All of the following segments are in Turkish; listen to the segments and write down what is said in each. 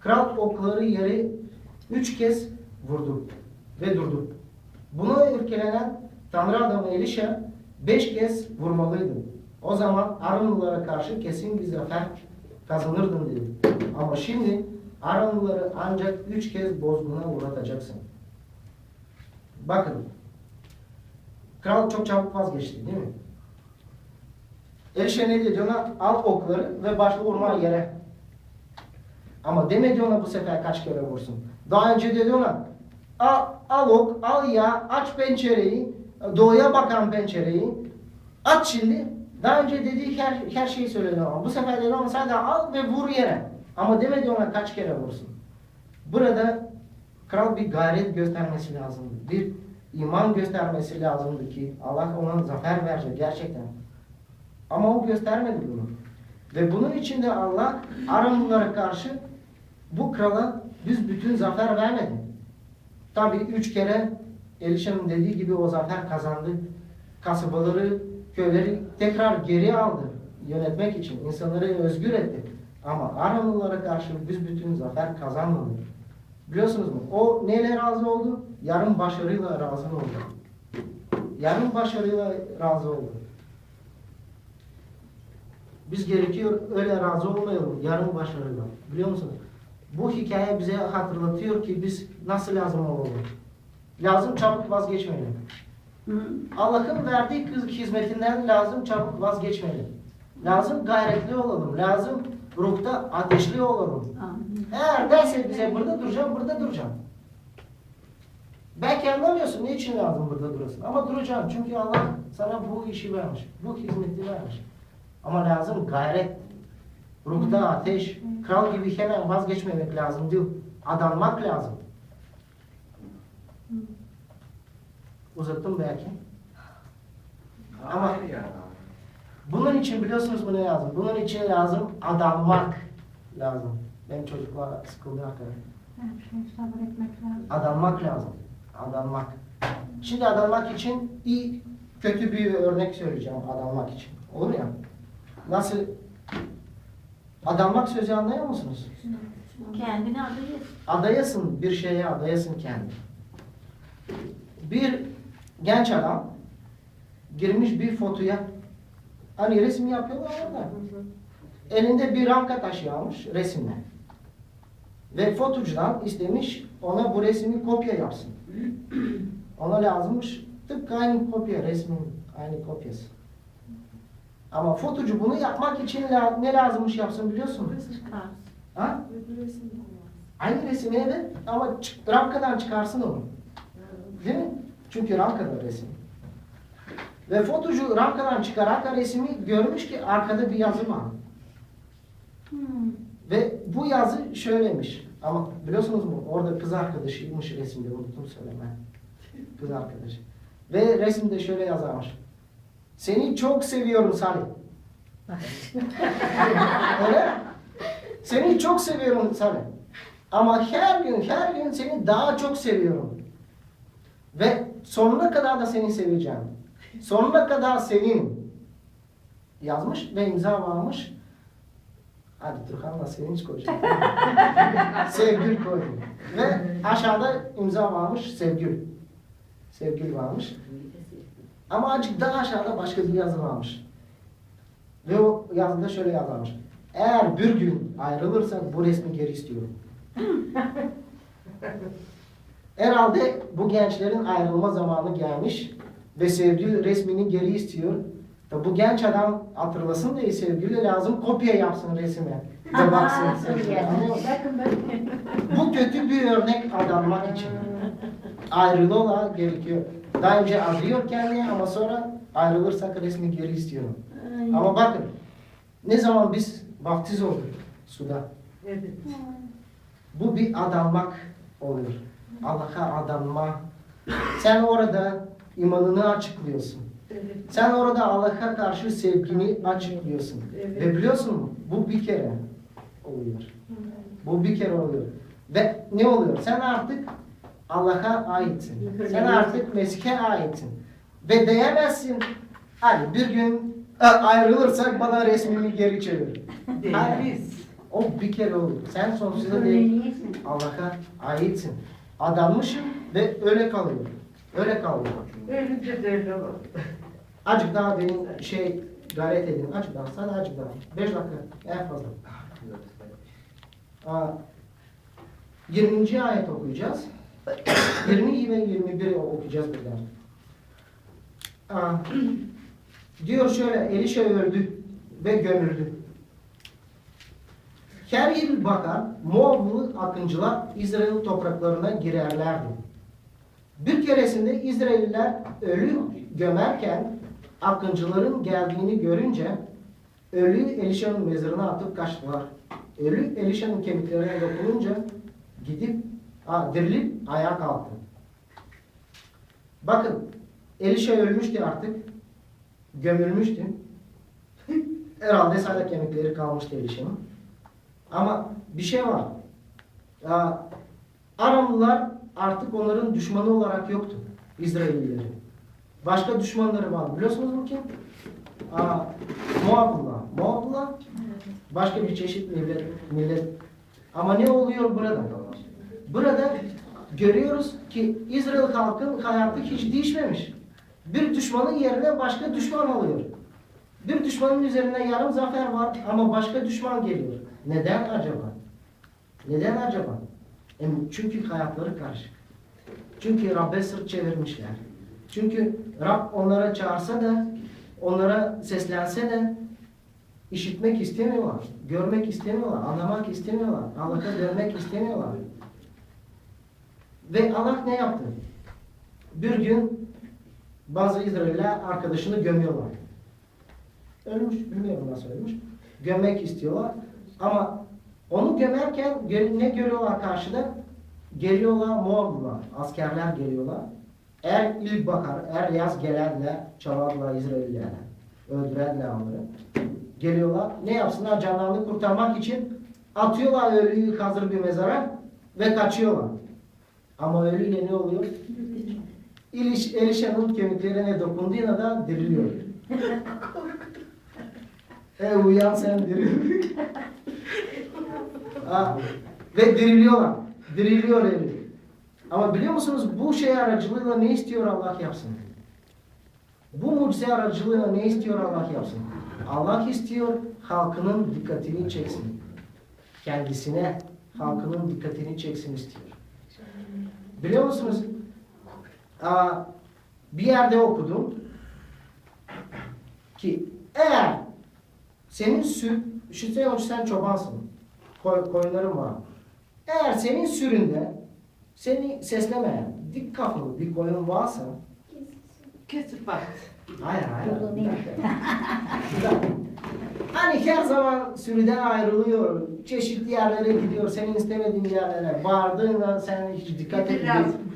Kral okları yere üç kez vurdu ve durdu. Buna ürkelenen Tanrı adamı Elişa beş kez vurmalıydı. O zaman Aronlulara karşı kesin bir zafer kazanırdın dedi. Ama şimdi Aronluları ancak üç kez bozguna uğratacaksın. Bakın. Kral çok çabuk vazgeçti değil mi? Elişe ne ona? Al okları ve başla vurma yere. Ama demedi ona bu sefer kaç kere vursun. Daha önce dedi ona al, al ok, al ya, aç pencereyi, doğuya bakan pencereyi. Aç şimdi. Daha önce dediği her, her şeyi söyledi ama bu sefer dedi ona sadece al ve vur yere. Ama demedi ona kaç kere vursun. Burada kral bir gayret göstermesi lazımdı. Bir iman göstermesi lazımdı ki Allah ona zafer verecek gerçekten. Ama o göstermedi bunu. Ve bunun için de Allah Aramlılara karşı bu krala biz bütün zafer vermedi. Tabi üç kere Elişa'nın dediği gibi o zafer kazandı. Kasabaları, köyleri tekrar geri aldı yönetmek için. insanları özgür etti. Ama Aramlılara karşı biz bütün zafer kazanmadık. Biliyorsunuz mu? O neyle razı oldu? Yarın başarıyla razı oldu. Yarın başarıyla razı oldu. Biz gerekiyor öyle razı olmayalım yarın başarıyla. Biliyor musunuz? Bu hikaye bize hatırlatıyor ki biz nasıl lazım olalım. Lazım çabuk vazgeçmeyelim. Allah'ın verdiği hizmetinden lazım çabuk vazgeçmeyelim. Lazım gayretli olalım. Lazım ruhta ateşli olalım. Eğer derse bize burada duracağım, burada duracağım. Belki anlamıyorsun niçin lazım burada durasın. Ama duracağım çünkü Allah sana bu işi vermiş. Bu hizmeti vermiş. Ama lazım gayret. Ruhta ateş. Kral gibi hemen vazgeçmemek lazım değil. Adanmak lazım. Uzattım belki. Ama bunun için biliyorsunuz bu ne lazım? Bunun için lazım adanmak lazım. Benim çocuklar sıkıldı. Her şey. Adanmak lazım. Adanmak. Şimdi adanmak için iyi, kötü bir örnek söyleyeceğim adanmak için. Olur ya. Nasıl? Adanmak sözü anlıyor musunuz? Kendini adayız. Adayasın bir şeye adayasın kendi. Bir genç adam girmiş bir fotoya hani resim yapıyorlar orada. Elinde bir ramka taşı almış resimle. Ve fotocudan istemiş ona bu resmi kopya yapsın. Ona lazımmış tıpkı aynı kopya resmin aynı kopyası. Ama fotocu bunu yapmak için la- ne lazımmış yapsın biliyorsun? Çıkar. Ha? Aynı resmi evet ama çık- ramkadan çıkarsın onu. Değil mi? Çünkü ramkada resim. Ve fotocu ramkadan çıkarak resmi görmüş ki arkada bir yazı var. Hmm. Ve bu yazı şöylemiş. Ama biliyorsunuz mu orada kız arkadaşıymış resimde unuttum söylemeye. Kız arkadaşı. Ve resimde şöyle yazarmış. Seni çok seviyorum Salih. Öyle? Seni çok seviyorum Salih. Ama her gün her gün seni daha çok seviyorum. Ve sonuna kadar da seni seveceğim. Sonuna kadar senin. Yazmış ve imza varmış. Hadi Turhan'la sevinç koyacağım. Sevgül koydum. Ve aşağıda imza varmış Sevgül. Sevgül varmış. Ama azıcık daha aşağıda başka bir yazı varmış. Ve o yazıda şöyle yazarmış. Eğer bir gün ayrılırsak bu resmi geri istiyorum. Herhalde bu gençlerin ayrılma zamanı gelmiş ve sevgili resmini geri istiyor. Ve bu genç adam hatırlasın diye sevgili lazım kopya yapsın resime. Ve baksın. Bu kötü bir örnek adanmak için. Ayrılığa gerekiyor. Daha önce adıyor kendini ama sonra ayrılırsak resmi geri istiyorum. Ama bakın ne zaman biz vaftiz olduk suda. Bu bir adanmak oluyor. Allah'a adanma. Sen orada imanını açıklıyorsun. Sen orada Allah'a karşı sevgini açıklıyorsun. Ve biliyorsun mu? Bu bir kere oluyor. Bu bir kere oluyor. Ve ne oluyor? Sen artık Allah'a aitsin. Sen artık Mesih'e aitsin. Ve diyemezsin, hadi bir gün e, ayrılırsak bana resmimi geri çevir. Değiliz. O bir kere oldu. Sen sonsuza Öyleysin. Allah'a aitsin. Adanmışım ve öyle kalıyor. Öyle kalıyor. Ölünce de öyle olur. Daha benim şey gayret edin. Azıcık daha. Sadece azıcık daha. Beş dakika. En fazla. Aa, 20. ayet okuyacağız. 20 ve 21 okuyacağız. Aa, diyor şöyle, Elişe öldü ve gömüldü. Her yıl bakar, Moablı akıncılar İsrail topraklarına girerlerdi. Bir keresinde İsrailler ölü gömerken akıncıların geldiğini görünce ölü Elişa'nın mezarına atıp kaçtılar. Ölü Elişa'nın kemiklerine dokununca gidip a, dirilip ayağa kalktı. Bakın Elişa ölmüştü artık. Gömülmüştü. Herhalde sadece kemikleri kalmıştı Elişa'nın. Ama bir şey var. Aa, Aramlılar artık onların düşmanı olarak yoktu. İsraillileri. Başka düşmanları var. Biliyorsunuz mu kim? Aa, Moablılar. Moablılar başka bir çeşit millet, millet. Ama ne oluyor burada? Burada görüyoruz ki İsrail halkın hayatı hiç değişmemiş. Bir düşmanın yerine başka düşman alıyor. Bir düşmanın üzerine yarım zafer var ama başka düşman geliyor. Neden acaba? Neden acaba? E, Çünkü hayatları karışık. Çünkü Rab'be sırt çevirmişler. Çünkü Rab onlara çağırsa da, onlara seslense de işitmek istemiyorlar, görmek istemiyorlar, anlamak istemiyorlar, Allah'a dönmek istemiyorlar. Ve Allah ne yaptı? Bir gün bazı İsrailler arkadaşını gömüyorlar. Ölmüş, bilmiyorum nasıl ölmüş. Gömmek istiyorlar. Ama onu gömerken gö- ne görüyorlar karşıda? Geliyorlar Moablılar, askerler geliyorlar. Er ilk bakar, er yaz gelenler, çalarlar İsraillerle. Öldürerler onları. Geliyorlar, ne yapsınlar? Canlarını kurtarmak için atıyorlar ölüyü hazır bir mezara ve kaçıyorlar. Ama ölüyle ne oluyor? İliş, Elişa'nın kemiklerine dokunduğunda da diriliyor. e uyan sen diril. Ve diriliyorlar. Diriliyor eli. Ama biliyor musunuz bu şey aracılığıyla ne istiyor Allah yapsın? Bu mucize aracılığıyla ne istiyor Allah yapsın? Allah istiyor halkının dikkatini çeksin. Kendisine halkının dikkatini çeksin istiyor. Biliyor musunuz? Aa, bir yerde okudum ki eğer senin sür, düşünsene sen çobansın. Koy, koyunların var. Eğer senin süründe seni seslemeyen dik kafalı bir koyun varsa Kesip bak. hayır hayır. bir dakika. Hani her zaman sürüden ayrılıyor, çeşitli yerlere gidiyor, senin istemediğin yerlere bağırdığında sen hiç dikkat et.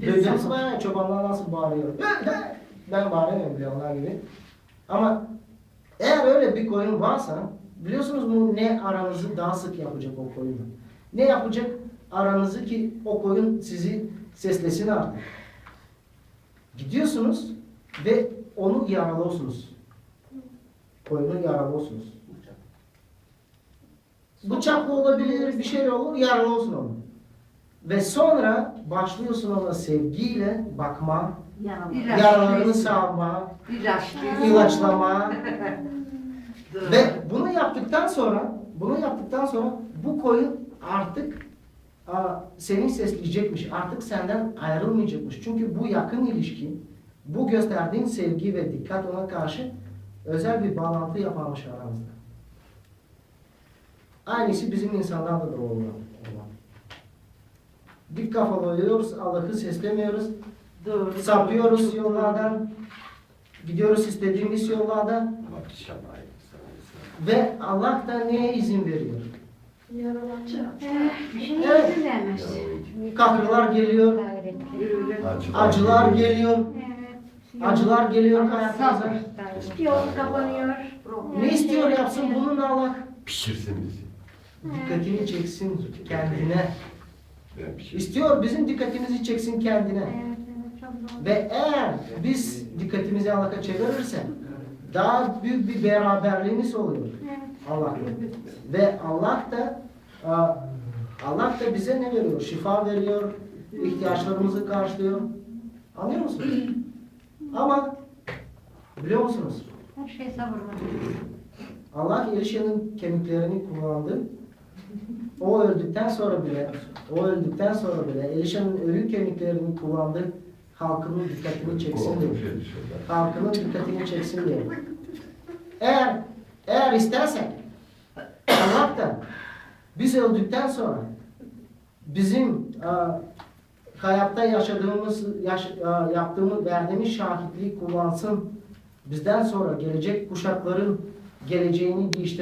Duydunuz mu çobanlar nasıl bağırıyor? ben bağıramıyorum bile onlar gibi. Ama eğer öyle bir koyun varsa biliyorsunuz mu ne aranızı daha sık yapacak o koyun? Ne yapacak aranızı ki o koyun sizi seslesin artık? Gidiyorsunuz ve onu yaralıyorsunuz. Koyunu yaralıyorsunuz. Bıçakla olabilir, bir şey olur, yaralıyorsun onu. Ve sonra başlıyorsun ona sevgiyle bakma, Yaralı. İlaç. yaralarını sarma, ilaçlama, Doğru. Ve bunu yaptıktan sonra, bunu yaptıktan sonra bu koyun artık aa, seni sesleyecekmiş. Artık senden ayrılmayacakmış. Çünkü bu yakın ilişki, bu gösterdiğin sevgi ve dikkat ona karşı özel bir bağlantı yaparmış aramızda. Aynısı bizim insanlarla da oluyor. Dik kafalı oluyoruz, Allah'ı seslemiyoruz, Doğru. sapıyoruz yollardan, gidiyoruz istediğimiz yollarda ve Allah da neye izin veriyor? Evet, bir şey Evet. Kahralar geliyor, acılar geliyor, acılar geliyor hayatımıza. Yol kapanıyor. Ne istiyor yapsın bununla Allah? Pişirsin bizi. Dikkatini çeksin kendine. Pişir. İstiyor bizim dikkatimizi çeksin kendine. Ve eğer biz dikkatimizi Allah'a çevirirsek daha büyük bir beraberliğimiz oluyor. Allah'la. Ve Allah da Allah da bize ne veriyor? Şifa veriyor, ihtiyaçlarımızı karşılıyor. Anlıyor musunuz? Ama biliyor musunuz? Her şey sabırla. Allah Elişa'nın kemiklerini kullandı. O öldükten sonra bile, o öldükten sonra bile Elişa'nın ölü kemiklerini kullandı. Halkının dikkatini çeksin diye. Endişeler. Halkının dikkatini çeksin diye. Eğer, eğer istersek Allah da biz öldükten sonra bizim e, hayatta yaşadığımız, yaş, e, yaptığımız, verdiğimiz şahitliği kullansın. Bizden sonra gelecek kuşakların geleceğini değiştirsin.